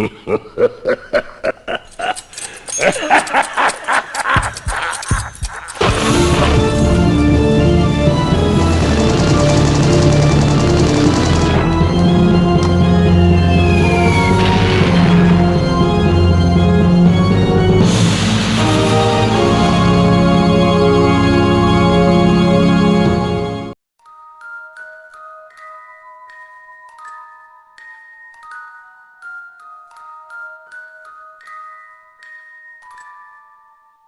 Ha ha ha.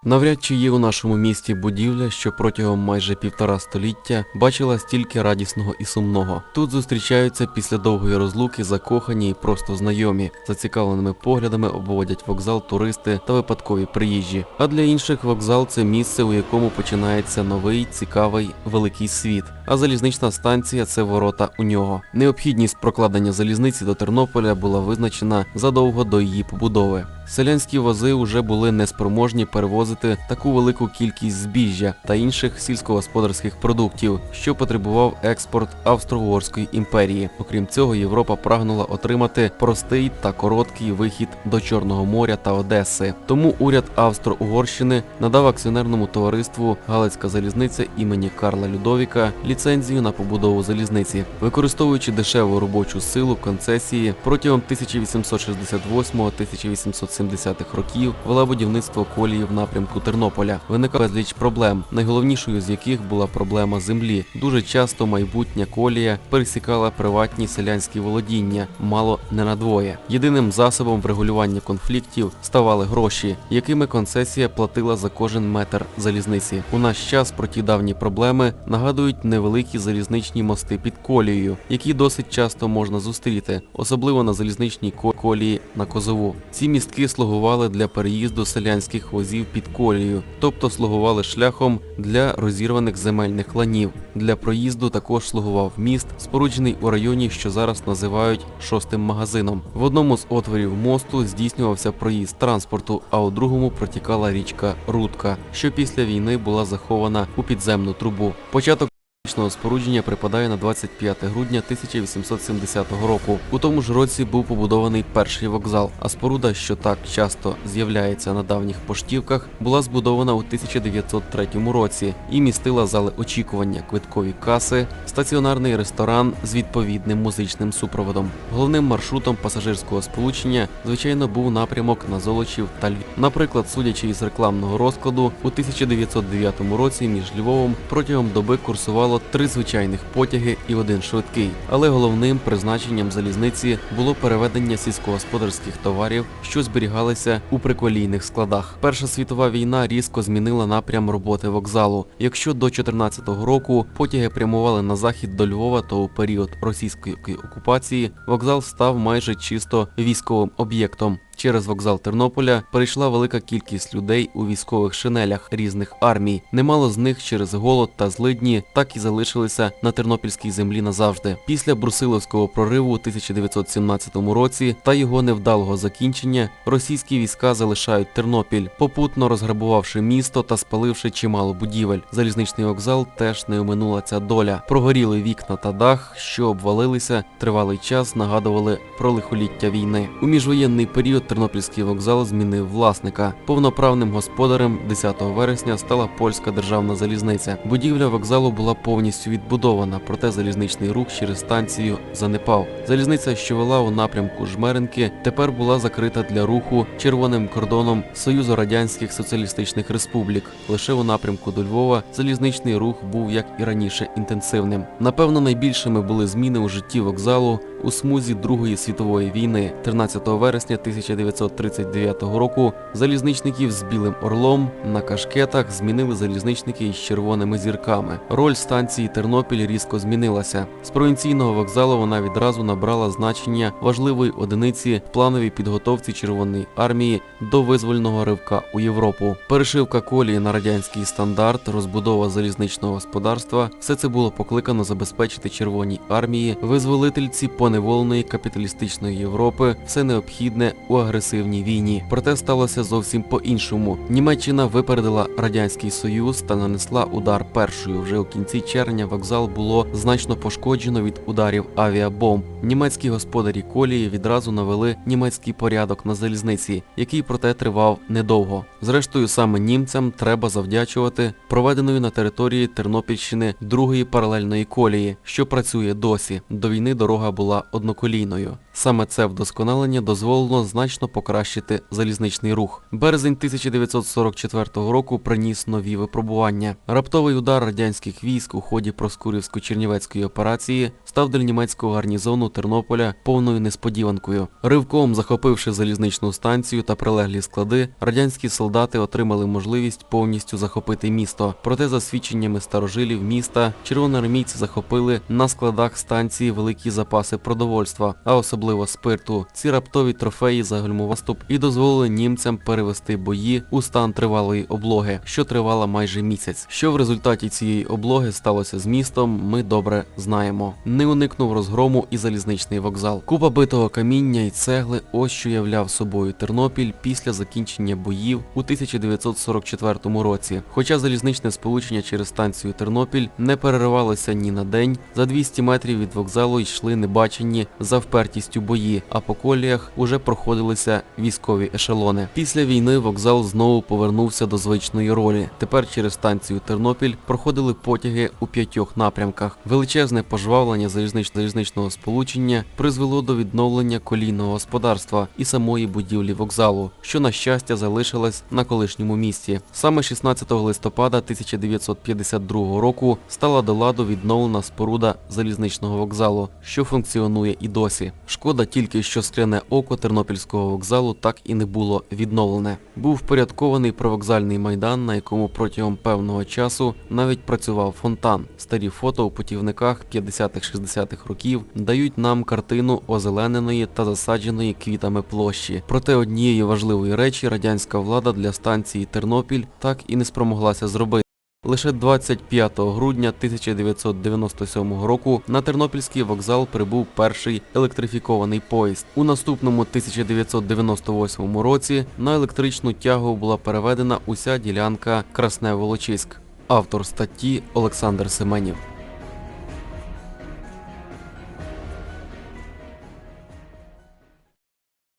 Навряд чи є у нашому місті будівля, що протягом майже півтора століття бачила стільки радісного і сумного. Тут зустрічаються після довгої розлуки закохані і просто знайомі. Зацікавленими поглядами обводять вокзал туристи та випадкові приїжджі. А для інших вокзал це місце, у якому починається новий, цікавий, великий світ. А залізнична станція це ворота у нього. Необхідність прокладення залізниці до Тернополя була визначена задовго до її побудови. Селянські вози вже були неспроможні перевозити таку велику кількість збіжжя та інших сільськогосподарських продуктів, що потребував експорт Австро-Угорської імперії. Окрім цього, Європа прагнула отримати простий та короткий вихід до Чорного моря та Одеси. Тому уряд Австро-Угорщини надав акціонерному товариству Галицька залізниця імені Карла Людовіка ліцензію на побудову залізниці, використовуючи дешеву робочу силу концесії протягом 1868-1870-х років вела будівництво колії в напрямку Тернополя. Виникало безліч проблем, найголовнішою з яких була проблема землі. Дуже часто майбутня колія пересікала приватні селянські володіння, мало не надвоє. Єдиним засобом врегулювання конфліктів ставали гроші, якими концесія платила за кожен метр залізниці. У наш час про ті давні проблеми нагадують невеликі залізничні мости під колією, які досить часто можна зустріти, особливо на залізничній колії на Козову. Ці містки слугували для переїзду селянських возів під колією, тобто слугували шляхом для розірваних земельних ланів. Для проїзду також слугував міст, споруджений у районі, що зараз називають шостим магазином. В одному з отворів мосту здійснювався проїзд транспорту, а у другому протікала річка Рудка, що після війни була захована у підземну трубу. Початок Залізничного спорудження припадає на 25 грудня 1870 року. У тому ж році був побудований перший вокзал, а споруда, що так часто з'являється на давніх поштівках, була збудована у 1903 році і містила зали очікування, квиткові каси, стаціонарний ресторан з відповідним музичним супроводом. Головним маршрутом пасажирського сполучення, звичайно, був напрямок на Золочів та Львів. Наприклад, судячи із рекламного розкладу, у 1909 році між Львовом протягом доби курсувало три звичайних потяги і один швидкий. Але головним призначенням залізниці було переведення сільськогосподарських товарів, що зберігалися у приколійних складах. Перша світова війна різко змінила напрям роботи вокзалу. Якщо до 14-го року потяги прямували на захід до Львова, то у період російської окупації вокзал став майже чисто військовим об'єктом. Через вокзал Тернополя перейшла велика кількість людей у військових шинелях різних армій. Немало з них через голод та злидні так і залишилися на тернопільській землі назавжди. Після Брусиловського прориву у 1917 році та його невдалого закінчення російські війська залишають Тернопіль, попутно розграбувавши місто та спаливши чимало будівель. Залізничний вокзал теж не оминула ця доля. Прогоріли вікна та дах, що обвалилися, тривалий час нагадували про лихоліття війни. У міжвоєнний період Тернопільський вокзал змінив власника. Повноправним господарем 10 вересня стала польська державна залізниця. Будівля вокзалу була повністю відбудована, проте залізничний рух через станцію занепав. Залізниця, що вела у напрямку Жмеринки, тепер була закрита для руху червоним кордоном Союзу Радянських Соціалістичних Республік. Лише у напрямку до Львова залізничний рух був як і раніше інтенсивним. Напевно, найбільшими були зміни у житті вокзалу у смузі Другої світової війни. 13 вересня 1939 року залізничників з білим орлом на кашкетах змінили залізничники із червоними зірками. Роль станції Тернопіль різко змінилася. З провінційного вокзалу вона відразу набрала значення важливої одиниці в плановій підготовці Червоної армії до визвольного ривка у Європу. Перешивка колії на радянський стандарт, розбудова залізничного господарства все це було покликано забезпечити Червоній армії визволительці понад поневоленої капіталістичної Європи все необхідне у агресивній війні. Проте сталося зовсім по-іншому. Німеччина випередила радянський союз та нанесла удар першою. Вже у кінці червня вокзал було значно пошкоджено від ударів авіабомб. Німецькі господарі колії відразу навели німецький порядок на залізниці, який проте тривав недовго. Зрештою, саме німцям треба завдячувати проведеною на території Тернопільщини другої паралельної колії, що працює досі. До війни дорога була одноколійною. Саме це вдосконалення дозволило значно покращити залізничний рух. Березень 1944 року приніс нові випробування. Раптовий удар радянських військ у ході Проскурівсько-Чернівецької операції став для німецького гарнізону Тернополя повною несподіванкою. Ривком захопивши залізничну станцію та прилеглі склади, радянські солдати отримали можливість повністю захопити місто. Проте, за свідченнями старожилів міста, червоноармійці захопили на складах станції великі запаси продовольства, а особливо спирту. Ці раптові трофеї загальмував наступ і дозволили німцям перевести бої у стан тривалої облоги, що тривала майже місяць. Що в результаті цієї облоги сталося з містом, ми добре знаємо. Не уникнув розгрому і залізничний вокзал. Купа битого каміння і цегли ось що являв собою Тернопіль після закінчення боїв у 1944 році. Хоча залізничне сполучення через станцію Тернопіль не переривалося ні на день, за 200 метрів від вокзалу йшли небачені за впертістю бої, а по коліях уже проходилися військові ешелони. Після війни вокзал знову повернувся до звичної ролі. Тепер через станцію Тернопіль проходили потяги у п'ятьох напрямках. Величезне пожвавлення залізнич- залізничного сполучення призвело до відновлення колійного господарства і самої будівлі вокзалу, що на щастя залишилась на колишньому місці. Саме 16 листопада 1952 року стала до ладу відновлена споруда залізничного вокзалу, що функціонує і досі. Шкода тільки, що скляне око Тернопільського вокзалу так і не було відновлене. Був впорядкований провокзальний майдан, на якому протягом певного часу навіть працював фонтан. Старі фото у путівниках 50-60-х років дають нам картину озелененої та засадженої квітами площі. Проте однієї важливої речі радянська влада для станції Тернопіль так і не спромоглася зробити. Лише 25 грудня 1997 року на Тернопільський вокзал прибув перший електрифікований поїзд. У наступному 1998 році на електричну тягу була переведена уся ділянка Красне Волочиськ. Автор статті Олександр Семенів.